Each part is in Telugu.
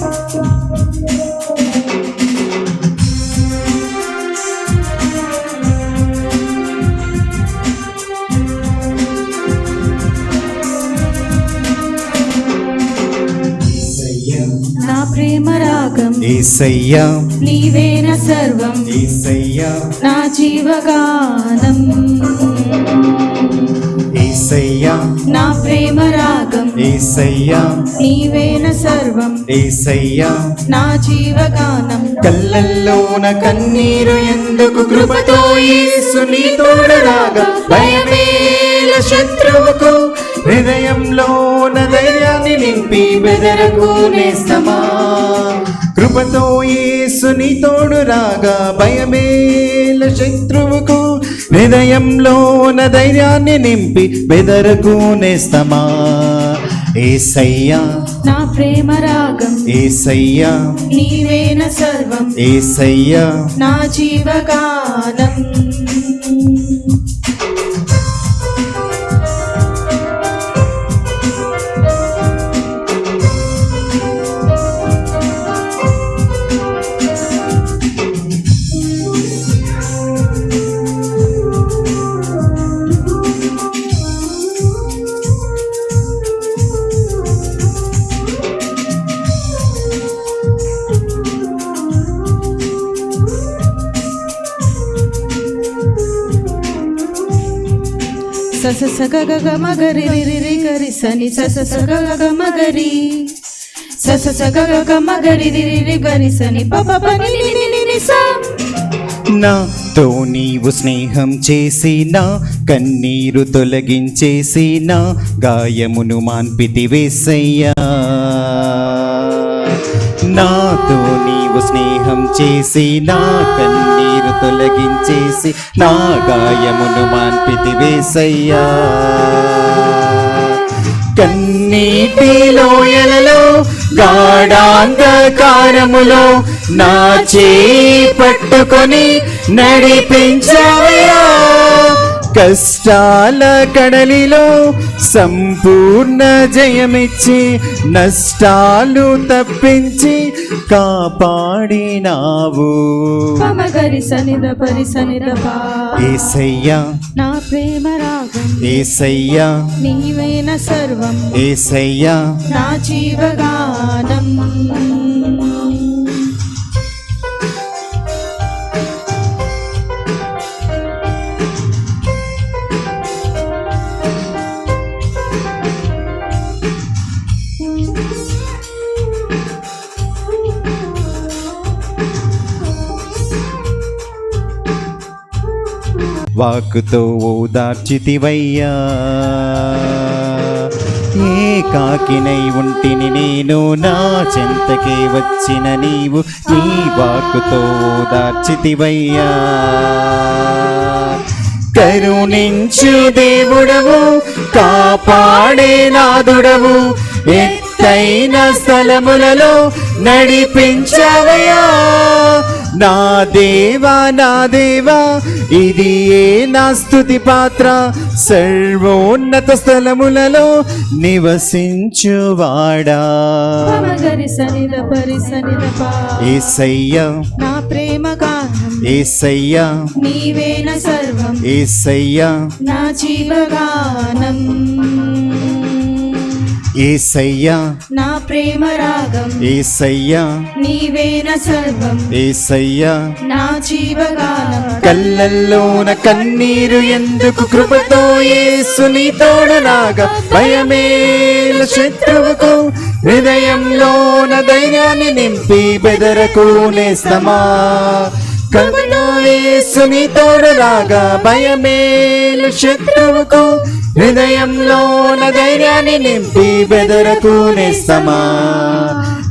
నా ప్రేమ రాగం. ఏసయ్యా. నీవేన సర్వం. ఏసయ్యా. నా జీవగానం. ఏసయ్యా. నా ప్రేమ రాగం ఏసయ్యా. నీవేన సర్వం. ఏసయ్యా. నా జీవగానం. కళ్ళల్లోన కన్నీరు ఎందుకు కృపతో యేసు నీ తోడరాగా? భయమేల శత్రువుకు హృదయంలోన ధైర్యాన్ని నింపి బెదరకు నేస్తమా? కృపతో యేసు నీ తోడు రాగా భయమేల శత్రువుకు హృదయంలోన ధైర్యాన్ని నింపి బెదరకు నేస్తమా? ఏసయ్యా. నా ప్రేమ రాగం. ఏసయ్యా. నీవేన సర్వం. ఏసయ్యా. నా జీవగానం సస సగ గగ మగరి రి రి గరి సని సస సగ గగ మగరి సస సగ గగ మగరి రి రి రి గరి సని ప ప ప ని ని ని ని ని సా. నాతో నీవు స్నేహం చేసినా కన్నీరు తొలగించేసినా గాయమును మాన్పితి వేసయ్యా నాతో నీవు స్నేహం చేసి నా కన్నీరు తొలగించేసి నా గాయమును మాన్పితి వేసయ్యా కన్నీటి లోయలలో గాఢాంధకారములో నా చేయి పట్టుకొని నడిపించవయ్యా. కష్టాల కడలిలో సంపూర్ణ జయమిచ్చి నష్టాలు తప్పించి కాపాడినావు. ఏసయ్యా నా ప్రేమ రాగం. ఏసయ్యా నీవేన సర్వం. ఏసయ్యా నా జీవగానం. వాక్కుతో ఓదార్చితివయ్యా. ఏ కాకినై ఉంటిని నేను నా చెంతకే వచ్చిన నీవు నీ వాక్కుతో ఓదార్చితివయ్యా. కరుణించు దేవుడవు కాపాడే నాదుడవు ఎత్తైన స్థలములలో నడిపించవయ్యా. నా దేవా నా దేవా ఇది ఏ నా స్తుతి పాత్ర? సర్వోన్నత స్థలములలో నివసించువాడా. ఏసయ్యా నా ప్రేమ గానం ఏసయ్యా నీవేన సర్వం. ఏసయ్యా నా జీవగానం. ఏసయ్యా నా ప్రేమ రాగం. ఏసయ్యా నీవేన సర్వం. ఏసయ్యా నా జీవగానం. కళ్ళల్లోన కన్నీరు ఎందుకు కృపతో యేసుని తోడలాగా? భయమేల శత్రువుకు హృదయంలోన ధైర్యాన్ని నింపి బెదరకు నేస్తమా కళ్ళలో యేసుని తోడలాగా భయమేల శత్రువుకు హృదయంలోన ధైర్యాన్ని నింపి బెదరకు నేస్తమా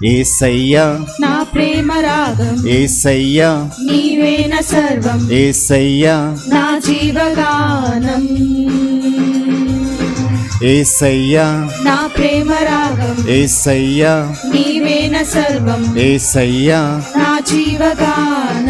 ఏసయ్యా నా ప్రేమ రాగం. ఏసయ్యా నీవేన సర్వం. ఏసయ్యా నా జీవగానం. ఏసయ్యా నా ప్రేమ రాగం. ఏసయ్యా నీవేన సర్వం. ఏసయ్యా నా జీవగానం.